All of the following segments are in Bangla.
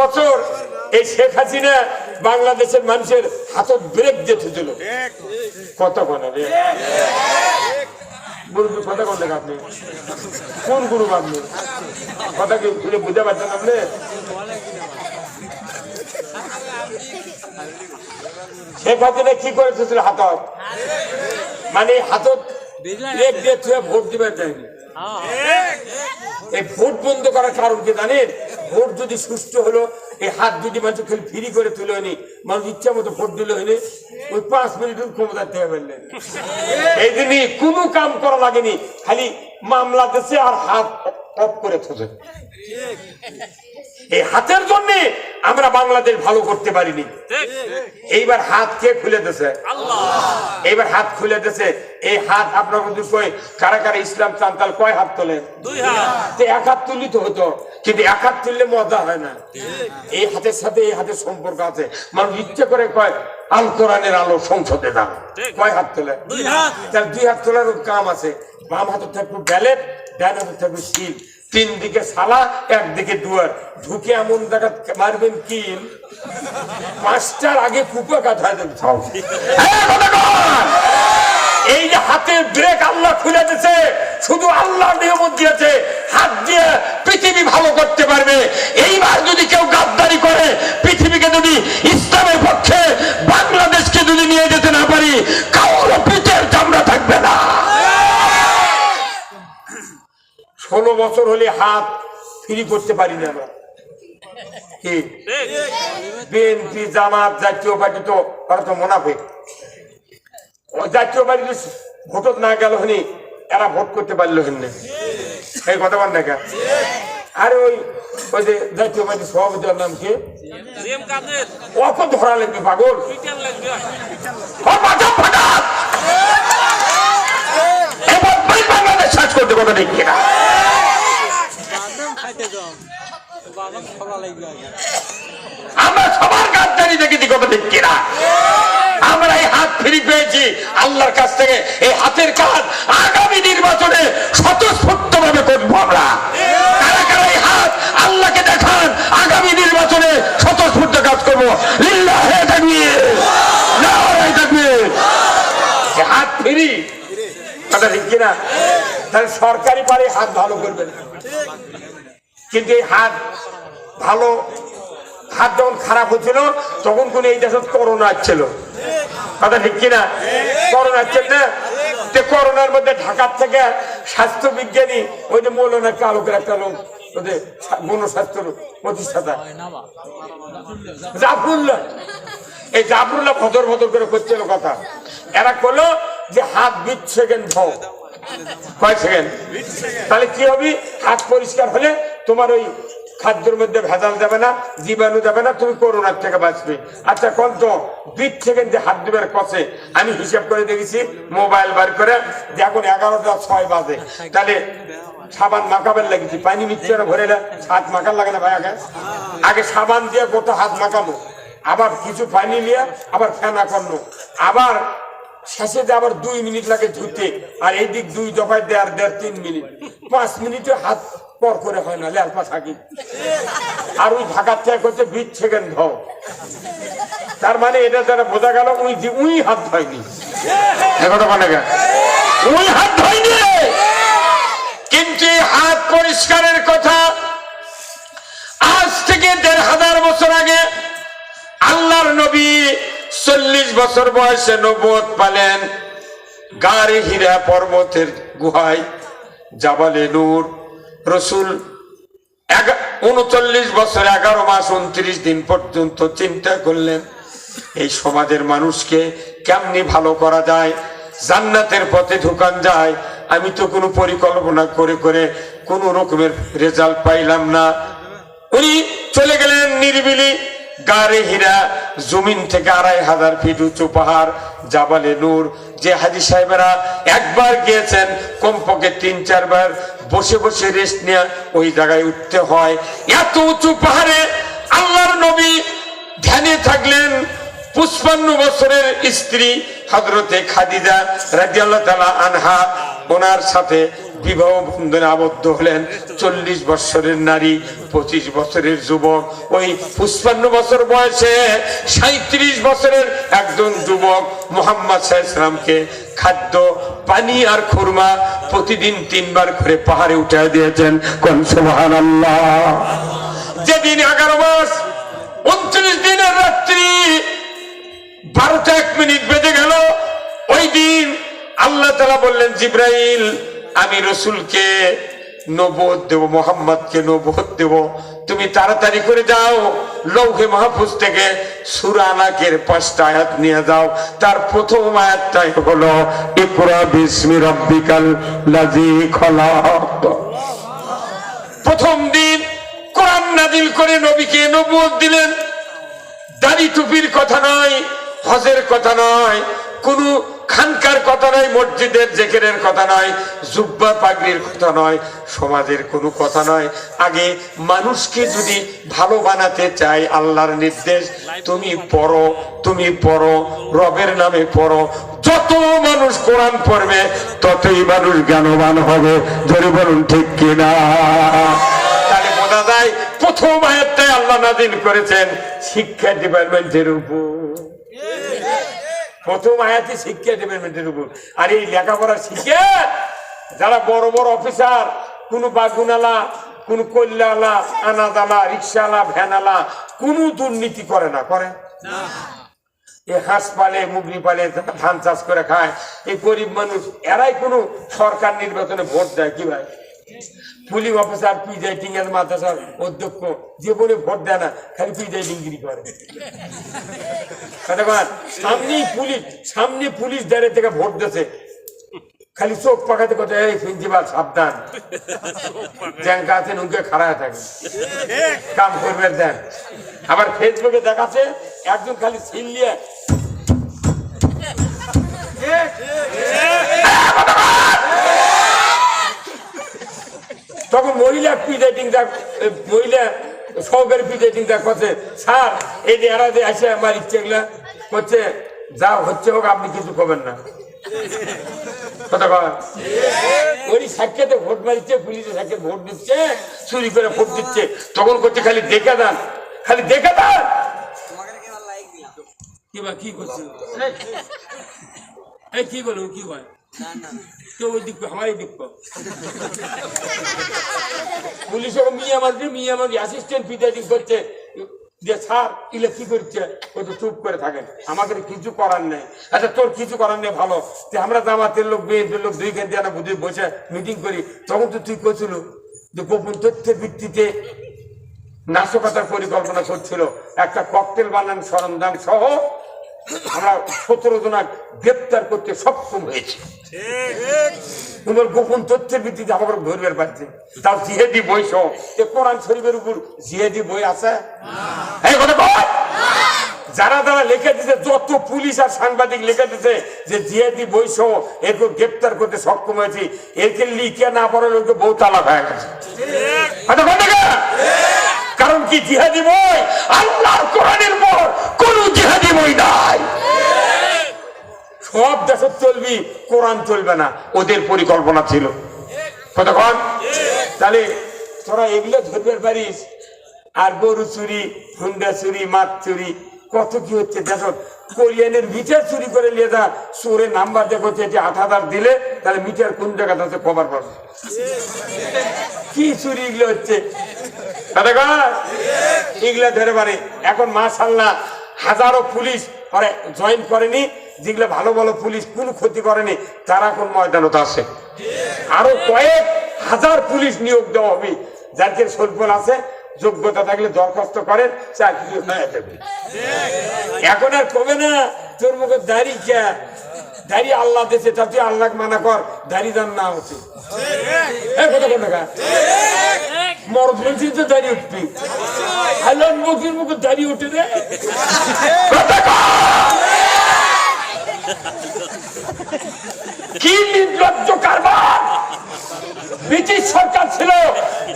বছর এই শেখ হাসিনা বাংলাদেশের মানুষের হাতত ব্রেক দিতেছিল কত মুরব্বী কথা কোন আপনি? কোন গুরু আপনি? কথা কি খুলে বুঝতে পারছেন আপনি? শেখ হাসিনা কি করেছিল হাতত? মানে হাতত ব্রেক দিয়ে থুয়ে ভোট দিবে দেয়নি এই ভোট বন্ধ করার কারণ কি জানেন? ভোট যদি সুষ্ঠু হলো এই হাত যদি মানুষ খেলে ফ্রি করে তুলে নি মানুষ ইচ্ছা মতো ভোট দিল হয়নি ওই পাঁচ মিনিট ক্ষমতা থেকে ফেললেন এই দিনই কোনো কাম করা লাগেনি খালি মামলা দিছে আর হাত অফ করে থুবে এই হাতের জন্য আমরা বাংলাদেশ ভালো করতে পারিনি। এইবার হাত কে খুলে দিছে এইবার হাত খুলে দিছে এই হাত আপনার কই কারা কারা ইসলাম চান তাহলে কয় হাত তোলেন তো এক হাত তুললি তো হতো কিন্তু এক হাত তুললে মজা হয় না। এই হাতের সাথে এই হাতের সম্পর্ক আছে। মানুষ ইচ্ছে করে কয় আল কোরআনের আলো সংসদে দাও কয় হাত তোলে? তাহলে দুই হাত তোলার কাম আছে। বাম হাতের থাকবে ব্যালেট ডান হাতে থাকবে শিল। তিন দিকে সালা, একদিকে দুয়ার। ঢুকে এমন জায়গা মারবেন কি? পাঁচটার আগে কুপা কাঁথা দেন! এই যে হাতে ব্রেক আল্লাহ খুলে দিয়েছে, শুধু আল্লাহ নিয়ম দিয়েছে, হাত দিয়ে পৃথিবী ভালো করতে পারবে এইবার যদি কেউ গাদ্দারি করে পৃথিবীকে যদি ইসলামের পক্ষে বাংলাদেশকে যদি নিয়ে যেতে না পারি কাউর পিঠের চামড়া থাকবে না ষোলো বছর হলে হাত ফ্রি করতে পারি না আমরা। কি? বিএনপি জামাত জাতীয় পার্টি তো ওরা তো মোনাফেক। জাতীয় পার্টি ভোটত না গেল হনি এরা ভোট করতে পারল হেন এই কথা বল? আরে ওই ওই যে জাতীয় পার্টি সভাপতির নাম কি? অত ধরা লাগবে পাগল। বাংলাদেশ সাজ করতে কথা ঠিক কিনা বাদাম খাইতে যাও বাদাম খাওয়া লাগবে আগে আমরা সবার গাদ্দারি দেখেছি কথা ঠিক কিনা। আমরা এই হাত ফিরি পেয়েছি আল্লাহর কাছ থেকে। এই হাতের কাজ আগামী নির্বাচনে স্বতঃস্ফূর্ত ভাবে করব। আমরা করব সরকারি পারে হাত ভালো করবেন। কিন্তু এই হাত ভালো, হাত যখন খারাপ হচ্ছিল, তখন কোন এই দেশে করোনা আসছিল। কথা ঠিক কিনা? করোনা আসছে না। করোনার মধ্যে ঢাকার থেকে স্বাস্থ্য বিজ্ঞানী ওই যে মৌলানা কালকের একটা লোক ওদের এই করে কথা। এরা করল যে হাত সেকেন্ড সেকেন্ড? তাহলে কি হবে? হাত পরিষ্কার হলে তোমার ওই খাদ্যের মধ্যে ভেজাল যাবে না, জীবাণু যাবে না, তুমি করোনার থেকে বাঁচবে। আচ্ছা কোন তো? বিশ সেকেন্ড যে হাত দিবার কষে আমি হিসাব করে দেখেছি, মোবাইল বার করে যে এখন এগারোটা ছয় বাজে। তাহলে সাবান মাখাবার লাগিয়েছি পানি না ভরে হাত মাখার লাগে না ভাই আগে আগে সাবান দিয়ে গোটা হাত মাখানো আবার কিছু পানি নিয়ে আবার ফেনা করল আবার শেষে যে আবার দুই মিনিট লাগে ধুতে, আর এই দিক দুই দফায় দেড় দেড়, তিন মিনিট। পাঁচ মিনিটে হাত পর করে হয় না লেলপা থাকি আর ওই ঢাকার থেকে করতে বিশ সেকেন্ড ধাও তার মানে এটা যারা বোঝা গেল উই যে উই হাত ধয়নি কথা মানে উই হাত ধয়নি কিন্তু হাত পরিষ্কারের কথা আজ থেকে দেড় হাজার বছর আগে আল্লাহর নবী চল্লিশ বছর বয়সে নবত পালেন। গাড়ি হীরা পর্বতের গুহায়, জাবালে নূর রসুল উনচল্লিশ বছর, এগারো মাস, উনত্রিশ দিন পর্যন্ত চিন্তা করলেন, এই সমাজের মানুষকে কেমনি ভালো করা যায়? জান্নাতের পথে ঢুকান যায়? আমি তো কোনো পরিকল্পনা করে করে কোনো রকমের রেজাল্ট পাইলাম না। উনি চলে গেলেন নিরিবিলি গারে হীরা জমিন থেকে আড়াই হাজার ফিট উঁচু পাহাড়, জাবালে নূর যে হাজি সাহেবেরা একবার গিয়েছেন, কমপক্ষে তিন, চারবার বসে বসে রেস্ট নিয়ে ওই জায়গায় উঠতে হয়। এত উঁচু পাহাড়ে আল্লাহর নবী ধ্যানে থাকলেন পুষ্পান্ন বছরের স্ত্রী হজরতে খাদিজা রাজিয়াল্লাহ তালা আনহা, ওনার সাথে বিবাহ বন্ধনে আবদ্ধ হলেন চল্লিশ বছরের নারী, পঁচিশ বছরের যুবক। ওই পুষ্পান্ন বছর বয়সে সাঁত্রিশ বছরের একজন যুবক মোহাম্মদ সাহেবকে খাদ্য, পানি আর খুরমা প্রতিদিন তিনবার করে পাহাড়ে উঠে দিয়েছেন। কোন সুবহান যেদিন এগারো মাস, উনত্রিশ দিনের রাত্রি বারোটা এক মিনিট বেজে গেল। ওই দিন আল্লাহ তালা বললেন, জিব্রাইল আমি রসুলকে নবোধ দেব, মোহাম্মদকে নবোধ দেব। তুমি তাড়াতাড়ি করে যাও, লৌহে মাহফুজ থেকে সুরানাকের পাঁচটা আয়াত নিয়ে যাও। তার প্রথম আয়াতটাই হলো, ইকরা বিসমি রব্বিকাল লাজি খলাক। প্রথম দিন কোরআন নাজিল করে নবীকে নবুয়ত দিলেন। দাড়ি টুপির কথা নয়, হজের কথা নয়, কোন খানকার কথা নয়, মসজিদের জেকেরের কথা নয়, জুব্বা পাগড়ির কথা নয়, সমাজের কোনো কথা নয়। আগে মানুষকে যদি ভালো বানাতে চাই আল্লাহর নির্দেশ, তুমি পড়ো তুমি পড়ো, রবের নামে পড়ো। যত মানুষ কোরআন পড়বে, ততই মানুষ জ্ঞানবান হবে। ধরে বলুন ঠিক কিনা? তাহলে বোঝা যায়, প্রথম আয়াতটাই আল্লাহ নাজিল করেছেন শিক্ষা ডিপার্টমেন্টের উপর। প্রথম আয়াতে শিক্ষা ডিপার্টমেন্টের উপর। আর এই লেখাপড়া শিখে যারা বড় বড় অফিসার কোন বাগুনালা কোন কল্যাণা আনাদালা রিক্সাওয়ালা ভ্যানালা কোনো দুর্নীতি করে না করে? এ হাঁস পালে মুগরি পালে ধান চাষ করে খায়। এই গরিব মানুষ এরাই কোনো সরকার নির্বাচনে ভোট দেয় কি ভাই? পুলিশ অফিসার প্রিজাইডিং এর মাদ্রাসার অধ্যক্ষ ভোট দেয় না, খালি করে। পুলিশ, সামনে পুলিশ দাঁড়িয়ে থেকে ভোট দিচ্ছে খালি চোখ পাকাতে এই প্রিন্সিপাল, সাবধান। জ্যাঙ্কা আছে, নুনকে খাড়ায় থাকে। কাম করবে দেন। আবার ফেসবুকে দেখাচ্ছে, একজন খালি সিল্লিয়ে তখন মহিলা প্রিজাইডিং দেখ মহিলা সহকারী প্রিজাইডিং দেখ করছে, স্যার, এই এরা যে আসে আমার ইচ্ছেগুলা করছে, যা হচ্ছে হোক, আপনি কিছু করবেন না। ভোট সাক্ষাতে ভোট দিচ্ছে, চুরি ভোট দিচ্ছে, তখন করছে খালি খালি কি বা, কি করছে? কি কি হয় আচ্ছা আমরা জামাতের লোক, বিএনপির লোক দুই বুঝে বসে মিটিং করি। তখন তো তুই করছিল যে গোপন তথ্যের ভিত্তিতে নাশকতার পরিকল্পনা করছিল। একটা ককটেল বানান সরঞ্জাম সহ আমরা সতেরো জনা গ্রেপ্তার করতে সক্ষম হয়েছি। তোমার গোপন তথ্যের ভিত্তিতে আমাকে ধরবে পারছে। তাও জিহেদি বই সহ। এ কোরআন শরীফের উপর জিহেদি বই আছে। যারা যারা লিখে দিছে যত পুলিশ আর সাংবাদিক লিখে দিছে যে জিহেদি সহ এরকে গ্রেপ্তার করতে সক্ষম হয়েছি এরকে লিখে না পড়ে লোকে বউ তালাক হয়ে গেছে। কে? জিহাদি বই আল্লাহর কোরআনের পর কোন জিহাদি বই নাই। সব দেশের চলবি, কোরআন চলবে না। ওদের পরিকল্পনা ছিল। কতক্ষণ তাহলে তোরা এগুলো ধরতে পারিস। আর গরু চুরি, হুন্ডা চুরি, মাছ চুরি, কত কি হচ্ছে দেখো। কোরিয়ানের মিটার চুরি করে নিয়ে যা, চোরে নাম্বার দেখো যে আট হাজার দিলে, তাহলে মিটার কোন জায়গাতে আছে কভার পাবে? কি চুরি এগুলো হচ্ছে? এগুলা ধরে পারে এখন মাশাল্লাহ হাজারো পুলিশ আরে জয়েন করেনি। যেগুলো ভালো ভালো পুলিশ কোন ক্ষতি করেনি, তারা কোন ময়দানত আছে। আরও কয়েক হাজার পুলিশ নিয়োগ দেওয়া হবে। যাদের স্বল্প আছে, যোগ্যতা থাকলে দরখাস্ত করেন, চাকরি হয়ে যাবে। এখন আর কবে না তোর মুখে দাড়ি কে? আল্লাহ দেশে তা তুই আল্লাহ মানা কর দান না উঠে। কি ব্রিটিশ সরকার ছিল।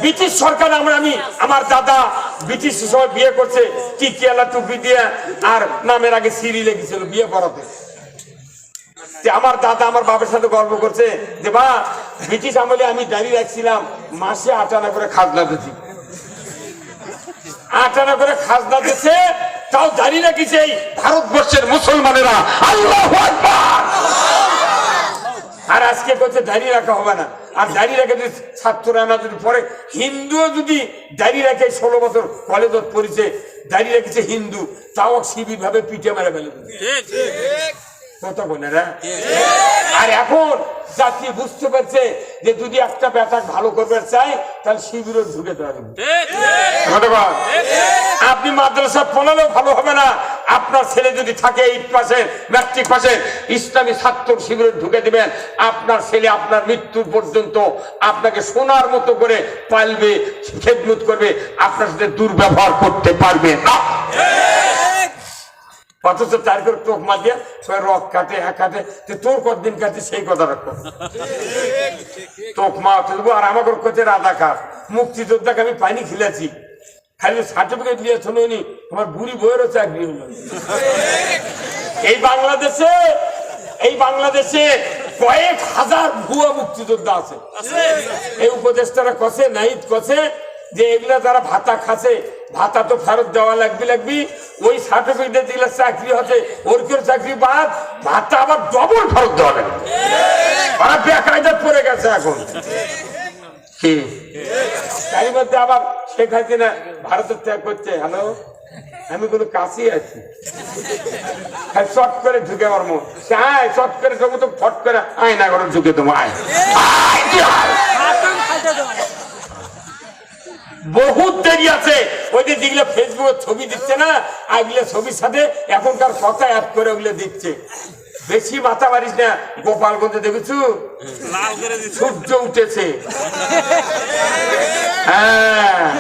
ব্রিটিশ সরকার আমরা আমি, আমার দাদা ব্রিটিশ সময় বিয়ে করছে, টিকিয়ালা টুপি দিয়ে, আর নামের আগে সিঁড়ি লেগেছিল বিয়ে করাতে যে আমার দাদা আমার বাবার সাথে গল্প করছে যে বা ব্রিটিশ আমলে আমি দাঁড়িয়ে রাখছিলাম, মাসে আটানা করে খাজনা দিচ্ছি আটানা করে খাজনা দিচ্ছে তাও ভারতবর্ষের মুসলমানেরা। আল্লাহ আর আজকে করছে দাঁড়িয়ে রাখা হবে না। আর দাঁড়িয়ে রেখে যদি ছাত্ররা না যদি পরে হিন্দুও যদি দাঁড়িয়ে রাখে, ষোলো বছর কলেজত পড়েছে দাঁড়িয়ে রেখেছে হিন্দু, তাও শিবির ভাবে পিঠে মেরে ফেলে বোনেরা? আর এখন জাতি বুঝতে পারছে যে যদি একটা ভালো চাই তাহলে শিবিরও ঢুকে দেওয়া? আপনি মাদ্রাসা পড়ালেও ভালো হবে না। আপনার ছেলে যদি থাকে এইট পাশের ম্যাট্রিক পাশের ইসলামী ছাত্র শিবিরে ঢুকে দিবেন। আপনার ছেলে আপনার মৃত্যুর পর্যন্ত আপনাকে সোনার মতো করে পালবে খেদমত করবে। আপনার সাথে দুর্ব্যবহার করতে পারবে না। অথচ চার করে চোখ মারিয়ে সবাই রক কাটে হ্যাঁ কাটে। তোর কতদিন কাটে, সেই কথা রাখো। চোখ মা দেবো। আর আমাকে করছে রাধাকার। মুক্তিযোদ্ধাকে আমি পানি খেলেছি। খালি সার্টিফিকেট দিয়ে শুনুনি আমার বুড়ি বইয়েরও চাকরি হলো। এই বাংলাদেশে এই বাংলাদেশে কয়েক হাজার ভুয়া মুক্তিযোদ্ধা আছে। এই উপদেষ্টারা কষে নাইট কষে যে এগুলা যারা ভাতা খাচ্ছে ভাতা তো ফেরত দেওয়া লাগবে, লাগবি। ওই সার্টিফিকেট দিলে চাকরি হচ্ছে, ওর কেউ চাকরি বাদ ভাতা আবার ডবল ফেরত দেওয়া লাগবে। ওরা বেকায়দা পড়ে গেছে এখন। কি? তারই মধ্যে আবার শেখ হাসিনা ভারতের ত্যাগ করছে। হ্যালো আমি কোনো কাছেই আছি। হ্যাঁ শর্ট করে ঢুকে আমার মন। আয়, শর্ট করে ঢুকে তো ফট করে আয়। না করে ঢুকে তোমার আয় বহুত দেরি আছে। ওই যে যেগুলো ফেসবুকে ছবি দিচ্ছে না আগলে ছবির সাথে এখনকার কথা অ্যাড করে ওগুলো দিচ্ছে। বেশি মাথা মারিস না গোপালগঞ্জে দেখেছু? সূর্য উঠেছে। হ্যাঁ।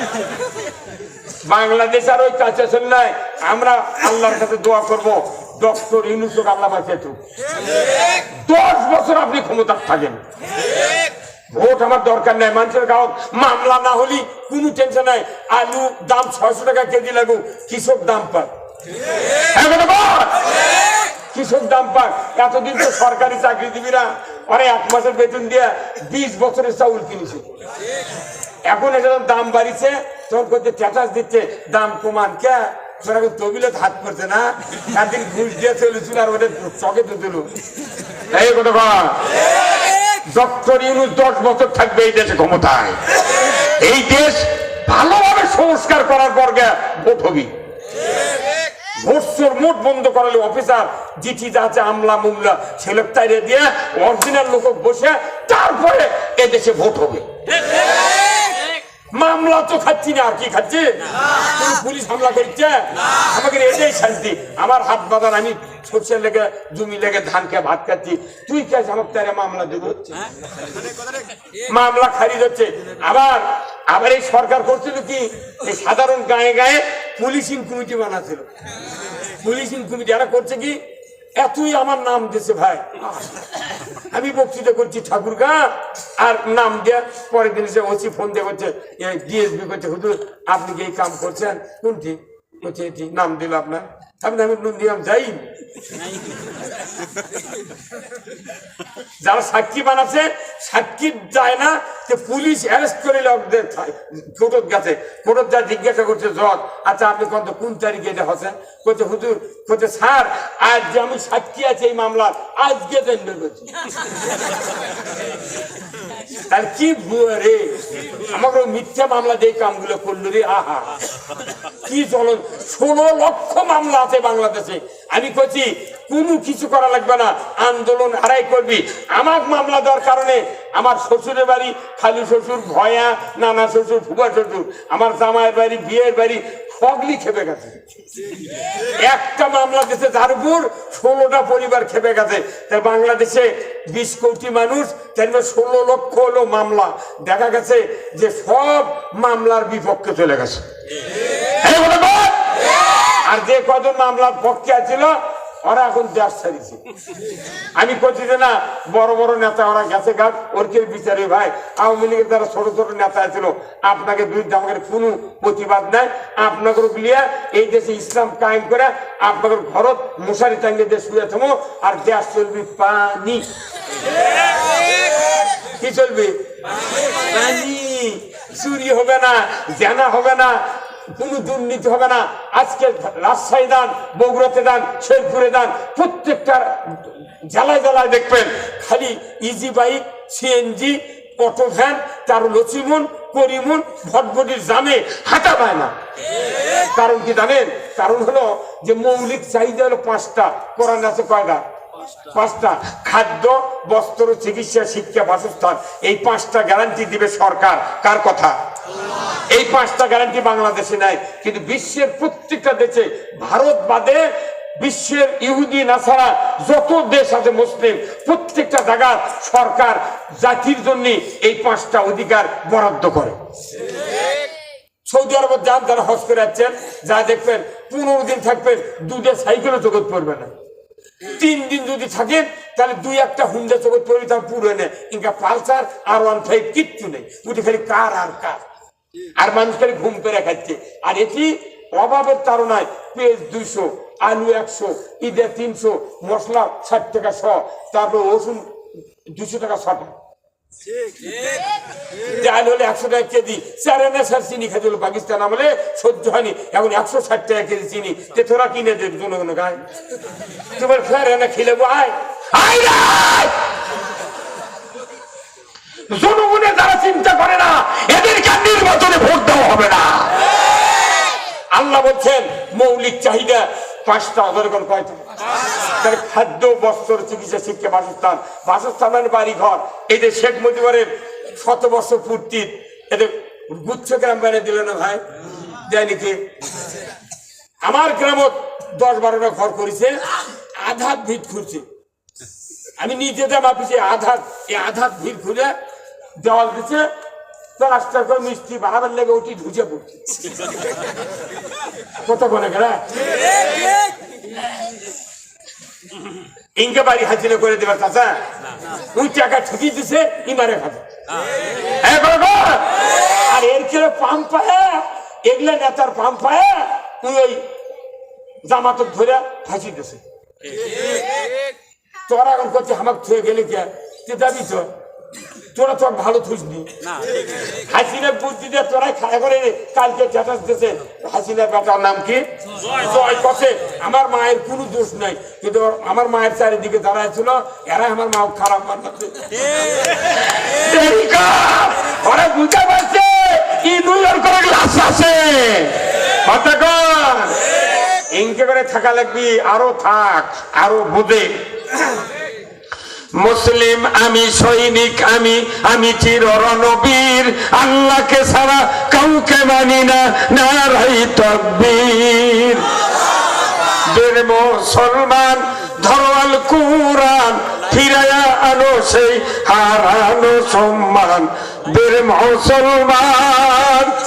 বাংলাদেশ আর ওই কাছে নাই। আমরা আল্লাহর কাছে দোয়া করব। ডক্টর ইউনুসুক আল্লাহ তুক। দশ বছর আপনি ক্ষমতা থাকেন। ভোট আমার দরকার নাই, মানুষের গাঁও মামলা না হলি কোনো টেনশন নাই। আলু দাম ছয়শো টাকা কেজি লাগু, কৃষক দাম পাক। হ্যাঁ। কৃষক দাম পাক। এতদিন তো সরকারি চাকরি দিবি না। এক মাসের বেতন দিয়ে বিশ বছরের চাউল কিনেছে। এখন এটা দাম বাড়িছে, তখন করতে স্ট্যাটাস দিচ্ছে, দাম কমান কে? তোরা তবিলে হাত করছে না? একদিন ঘুষ দিয়ে চলেছিল আর ওদের চকে তো দিল। এই কথা। ডক্টর ইউনুস দশ বছর থাকবে এই দেশে ক্ষমতায়। এই দেশ ভালোভাবে সংস্কার করার পর গে ভোট হবি ভোটসোর মোট বন্ধ করালে অফিসার জিঠি যাচ্ছে আমলা মুমলা ছেলে তাইরে দিয়ে অরিজিনাল লোক বসে, তারপরে এদেশে ভোট হবে। মামলা তো খাচ্ছি না আর কি খাচ্ছি? পুলিশ হামলা করছে আমাকে এটাই শান্তি আমার হাত বাঁধান আমি সরষের লেগে জমি লেগে ধান খেয়ে ভাত খাচ্ছি। তুই কে আমার তারে মামলা দেবো হচ্ছে। মামলা খারিজ হচ্ছে। আবার আবার এই সরকার করছিল কি? এই সাধারণ গায়ে গায়ে পুলিশিং কমিটি বানাছিল। পুলিশিং কমিটি এরা করছে কি? এতই আমার নাম দিছে ভাই। আমি বক্তৃতা করছি ঠাকুরগা, আর নাম দিয়ে, পরের দিন সে ওসি ফোন দিয়ে করছে ডিএসবি করছে আপনি কি এই কাম করছেন? কোনটি? বলছে নাম দিল আপনার। আপনি আমি নুন দিলাম যাই। যারা সাক্ষী বানাচ্ছে, সাক্ষী যায় না যে পুলিশ অ্যারেস্ট করে লোকদের কোর্টত গেছে কোর্টত যা জিজ্ঞাসা করছে, জজ আচ্ছা আপনি কত কোন তারিখে এটা হচ্ছেন? বলছে, হুজুর, বলছে, স্যার আজ যে আমি সাক্ষী আছে এই মামলার। আজকে করছি। তার কি ভুয়া রে? আমাকে মিথ্যা মামলা দিয়ে কামগুলো করল রে, আহা। কি চলন ষোলো লক্ষ মামলা আছে বাংলাদেশে। আমি করছি কোনো কিছু করা লাগবে না, আন্দোলন হারাই করবি। আমার মামলা দেওয়ার কারণে আমার শ্বশুরের বাড়ি খালু শ্বশুর, ভয়া, নানা শ্বশুর ফুবা শ্বশুর, আমার জামাইয়ের বাড়ি, বিয়ের বাড়ি সবলি খেপে গেছে। একটা মামলা দিতে যার উপর ষোলোটা পরিবার খেপে গেছে। তাই বাংলাদেশে বিশ কোটি মানুষ তার ষোলো লক্ষ হলো মামলা। দেখা গেছে যে সব মামলার বিপক্ষে চলে গেছে। আর যে কজন মামলার পক্ষে আছিল ওরা এখন দেশ ছাড়িছে। আমি করছি যে না, বড় বড় নেতা ওরা গেছে ঘাট ওর কে বিচারে ভাই? আওয়ামী লীগের যারা ছোট ছোট নেতা ছিল, আপনাকে বিরুদ্ধে আমাদের কোনো প্রতিবাদ নাই। আপনাকে লিয়া এই দেশে ইসলাম কায়েম করে আপনাদের ঘরত মশারি টাঙ্গে দেশ শুয়ে থামো, আর দেশ চলবি পানি। কি চলবে? পানি। চুরি হবে না, জানা হবে না। কোনো দুর্নীতি হবে না। আজকে রাজশাহী দান, বগুড়াতে দান, শেরপুরে দান, প্রত্যেকটা জেলায় জেলায় দেখবেন খালি easy bike, CNG, auto van, তার লচিমুন, করিমুন, ভটভটির জামে হাঁটা পায় না। কারণ কি জানেন? কারণ হলো যে মৌলিক চাহিদা হলো পাঁচটা, কোরআন আছে কয়টা? পাঁচটা। খাদ্য, বস্ত্র, চিকিৎসা, শিক্ষা, বাসস্থান, এই পাঁচটা গ্যারান্টি দিবে সরকার। কার কথা? এই পাঁচটা গ্যারান্টি বাংলাদেশে নাই। কিন্তু বিশ্বের প্রত্যেকটা দেশে, ভারত বাদে বিশ্বের ইহুদি, নাসারা, যত দেশ আছে মুসলিম, প্রত্যেকটা জায়গার সরকার জাতির জন্য এই পাঁচটা অধিকার বরাদ্দ করে। সৌদি আরব যান যারা হজ করে যাচ্ছেন যা দেখবেন পনেরো দিন থাকবেন দুধে সাইকেলও জগৎ পড়বে না। তিন দিন যদি থাকেন, তাহলে দুই একটা হুন্ডা জগৎ পড়বে তার পুরো নেই ইনকা পালসার আর ওয়ান ফাইভ কিচ্ছু নেই। উঠে খালি কার আর কার? আর মানুষ খালি ঘুম পেরে খাচ্ছে। আর এটি অভাবের তারনায় পেঁয়াজ দুইশো, আলু একশো ঈদের তিনশো, মশলা ষাট টাকা শ, তারপর রসুন দুশো টাকা শটা ডাল হলে একশো টাকা কেজি। চিনি খেতে সহ্য হয়নি। এখন একশো ষাট টাকা কেজি চিনি। তোরা কিনে গায়ে তোমার খেলে আয়! জনগণে তারা চিন্তা করে না, এদেরকে নির্বাচনে ভোট দেওয়া হবে না। আল্লাহ বলছেন, মৌলিক চাহিদা পাঁচটা খাদ্য, বস্ত্র, চিকিৎসা বাসস্থান। বাড়ি ঘর এই যে শেখ শত এদের গুচ্ছ গ্রাম দিল না ভাই? আমার গ্রামত দশ বারোটা ঘর করেছে আধার ভিত খুলছে আমি নিজে দাম আপিছে আধার এই আধার ভিড় খুলে দেওয়াল প্লাস্টার করে মিষ্টি বাড়াবার লেগে উঠি ঢুকে পড়ছে। কত বলে গেলা? ইনকে বাড়ি হাজিরা করে দেবে চাচা। ওই টাকা ঠুকি দিছে, ইমারে খাবে হ্যাঁ। আর এর কে পাম পায়? এগুলা নেতার পাম পায়? তুই ওই জামাতক ধরে ফাঁসি দিছে। তোরা এখন করছে আমাকে থুয়ে গেলে কে? তুই যাবি তো? তোরা তো ভালো থুসনি হাসিনা বুদ্ধি দিয়ে তোরাই খায় করে কালকে স্ট্যাটাস দিয়েছে। হাসিনা বেটার নাম কি? জয়। আমার মায়ের কোনো দোষ নাই। কিন্তু আমার মায়ের চারিদিকে দাঁড়ায় ছিল এরা আমার মা খারাপ ওরা বুঝতে পারছে কি নিউ ইয়র্কের গ্লাস আছে। কথা ইনকে করে থাকা লাগবি আরও থাক আরও বুঝে। মুসলিম, আমি সৈনিক, আমি আমি চির রণবীর আল্লাহকে ছাড়া কাউকে মানি না না রাই তকবীর। বীর মুসলমান, ধরোয়াল কুরান ফিরায়া আনো সেই হারানো সম্মান। বীর মুসলমান।